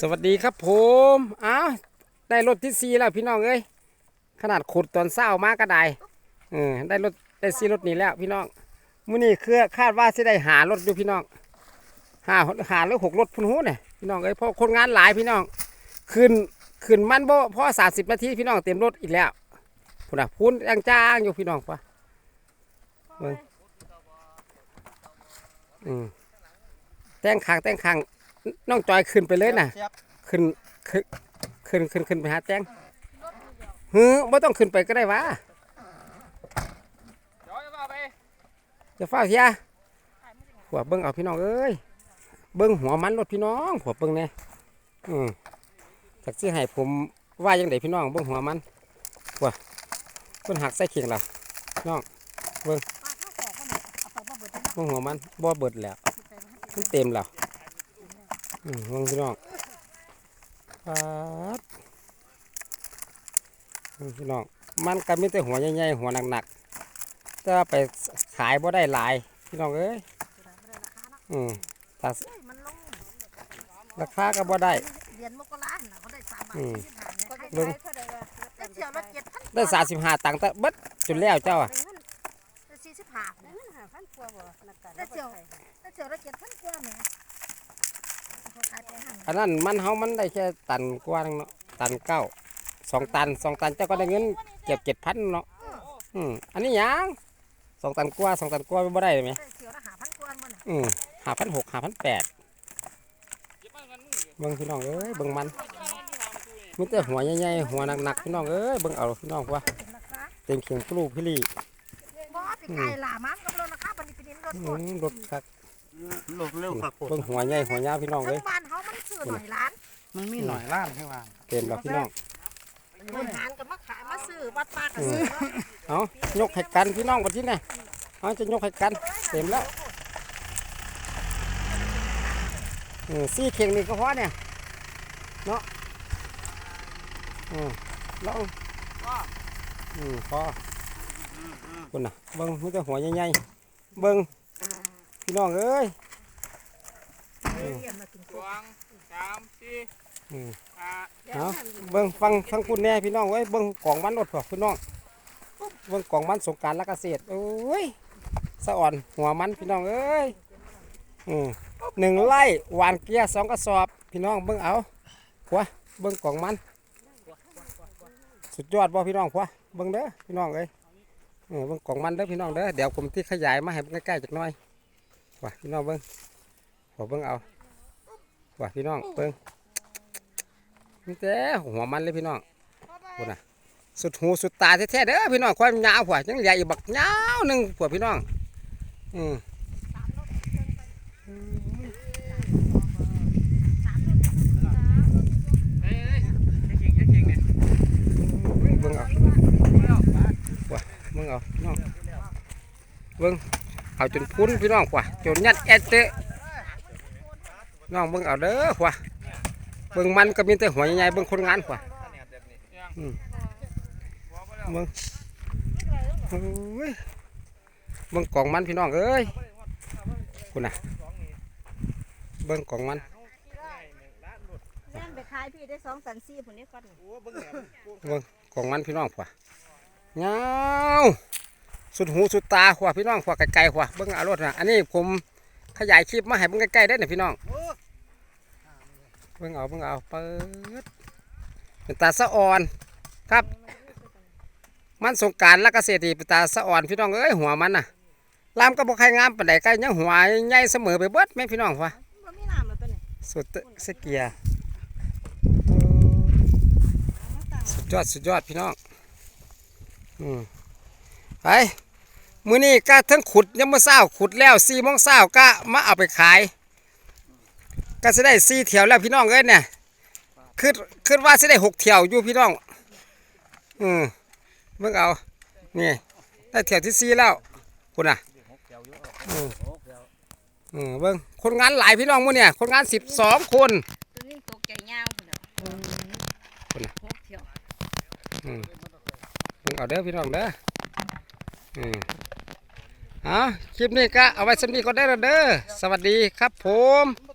สวัสดีครับผมอ้าวได้รถที่ซีแล้วพี่น้องเอ้ยขนาดขุดตอนเศร้ามากก็ได้เออได้รถได้ซีรถนี้แล้วพี่น้องมื้อนี้คือคาดว่าสิได้หารถอยู่พี่น้องหาหาหรือหกรถพุ่นหูเนี่ยพี่น้องเอ้ยเพราะคนงานหลายพี่น้องขึ้นขึ้นมันบ่พอสามสิบนาทีพี่น้องเต็มรถอีกแล้วพุ่นอะพุ่นยังจ้างอยู่พี่น้องปะเบิ่งอืมแต่งขางแต่งขาง น้องจอยขึ้นไปเลยน่ะ ขึ้นขึ้นขึ้นขึ้นขึ้นไปหาแตงเฮ้อไม่ต้องขึ้นไปก็ได้วะเดี๋ยวจะว่าไปจะเฝ้าเสียหัวเบิ้งเอาพี่น้องเอ้ยเบิ้งหัวมันรถพี่น้องหัวเบิ้งเนี่ยอืมจากที่ให้ผมว่ายังไงพี่น้องเบิ้งหัวมันหัวเพิ่นหักใส่เขียงเราน้องเบิ้งเบิ้งหัวมันบ่เบิดแล้วมันเต็มแล้ว อืมเบิ้งพี่น้องปัดเบิ่งพี่น้อง มันก็มีแต่หัวใหญ่ๆหัวหนักๆจะไปขายบ่ได้หลาย พี่น้องเอ้ยอืมถ้ามันลงราคาก็บ่ได้เดือนมกราน่ะเขาได้สามบาทอืมยี่สิบห้าเนี่ยเบิ่งได้เที่ยวละเจ็ดพันได้สามสิบห้าตังค์แต่เบิดจนแล้วเจ้าอะได้สี่สิบห้าเนี่ยได้เที่ยวได้เที่ยวละเจ็ดพันกว่าเนี่ย อันนั้นมันเฮามันได้แค่ตันกว่านึงเนาะตันเก้าสองตันสองตันเจ้าก็ได้เงินเก็บเจ็ดพันเนาะอืมอันนี้หยังสองตันกว่าสองตันกว่าบ่ได้เลยไหมได้เที่ยวละห้าพันกว่ามันน่ะอืมห้าพันหกห้าพันแปดเก็บมากันมึงเบิ่งพี่น้องเอ้ยเบิ่งมันมีแต่หัวใหญ่ๆหัวหนักๆพี่น้องเอ้ยเบิ่งเอาพี่น้องว่าเป็นราคาเต็มเขียงปลูกพี่ลี่บ่ปีกไก่หล่ามันกับรถราคาปานนี้ปีนี้รถอืหมดมรถคัก โลกเร็วครับผมเบิ่งหัวใหญ่หัวยาวพี่น้องเอ้ทั้ย งบ้านเขามันซื้อหน่อยล้านมันมีหน่อยล้านให้ว่าเต็มแล้วพี่น้องอาหารก็มาขายมาซื้อวัดป้าก็ซื้อเอายกให้กันพี่น้องบัดนี้นะเอาจะยกให้กัน เต็มแล้วเออซี่เข่งนี่ก็พอเนี่ย เนาะอืมลองอืมพอคุณน่ะเบิ้งมีแต่หัวใหญ่ๆเบิ้ง พี่น้องเอ้ยเรียนมากินสองสามสี่อืมห้าเอาเบิ้งฟังฟังคุณแน่พี่น้องเอ้ยเบิ้งกล่องมันรถเถอะพี่น้องเบิ้งกล่องมันสงกรารและเกษตรโอ้ยสะอ่อนหัวมันพี่น้องเอ้ยอืมหนึ่งไร่หวานเกลียสองกระสอบ พี่น้องเบิ้งเอาผัวเบิ้งกล่องมันสุดยอดบ่พี่น้องผัวเบิ้งเด้อพี่น้องเอ้ยเออเบิ้งกล่องมันเด้อพี่น้องเด้อเดี๋ยวผมที่ขยายมาให้เบิ่งใกล้ๆจักหน่อย ว่าพี่น้องเบิ้งขอเบิ้งเอาว่าพี่น้องเบิ้งนี่แต่หัวมันเลยพี่น้องคุณน่ะสุดหูสุดตาแท้ๆเด้อพี่น้องความยาวผัวจังใหญ่บักยาวหนึ่งผัวพี่น้องอืมเบิ่งเอาผัวเบิ่งเอาพี่น้องเบิ่ง เอาจนพุ้นพี่น้องผัวจนยัดแอดเตะน้องเบิ่งเอาเด้อผัวเบิ่งมันก็มีแต่หัวใหญ่ๆเบิ่งคนงานกว่าอืมเบิ่งโอ้ยเบิ่งกล่องมันพี่น้องเอ้ยคุณน่ะเบิ่งกล่องมันแม่นไปขายพี่ได้สองสันสี่ผลนี้ก่อนเบิ่งกล่องมันพี่น้องกว่าเงาว สุดหูสุดตากว่าพี่น้องกว่าไกลๆกว่าเบิ่งเอารถนะอันนี้ผมขยายคลิปมาให้เบิ่งใกล้ๆได้เนี่ยพี่น้องเบิ่งเอาเบิ่งเอาเปิดเป็นตาสะอ่อนครับ มันสงกรารและเกษตรดีเป็นตาสะอ่อนพี่น้องเอ้ยหัวมันน่ะลามก็บ่ใครงามปานใดก็ยังหัวใหญ่เสมอไปเบิดแม่พี่น้องว่ะมันมีน้ำเลยตัวนี้สุดสเกียร์สุดยอดสุดยอดพี่น้องอืมไป มื้อนี้ก็ทั้งขุดยังมื้อเช้าขุดแล้ว4โมงเช้าก็มาเอาไปขาย ก็สิได้4เที่ยวแล้วพี่น้องเอ้ยเนี่ยคิดคิดว่าสิได้หกเที่ยวอยู่พี่น้อง อืมเบิ่งเอานี่ได้เที่ยวที่สี่แล้วคุณน่ะอืมอืมเบิ่งคนงานหลายพี่น้องมื้อเนี่ยคนงาน12คนตัวนี้ตกใจยาวพุ่นน่ะพุ่นน่ะหกเที่ยวอืมเบิ่งเอาเด้อพี่น้องเด้ออืม เอาคลิปนี้ก็เอาไว้สำนีก็ได้ละเด้อสวัสดีครับผม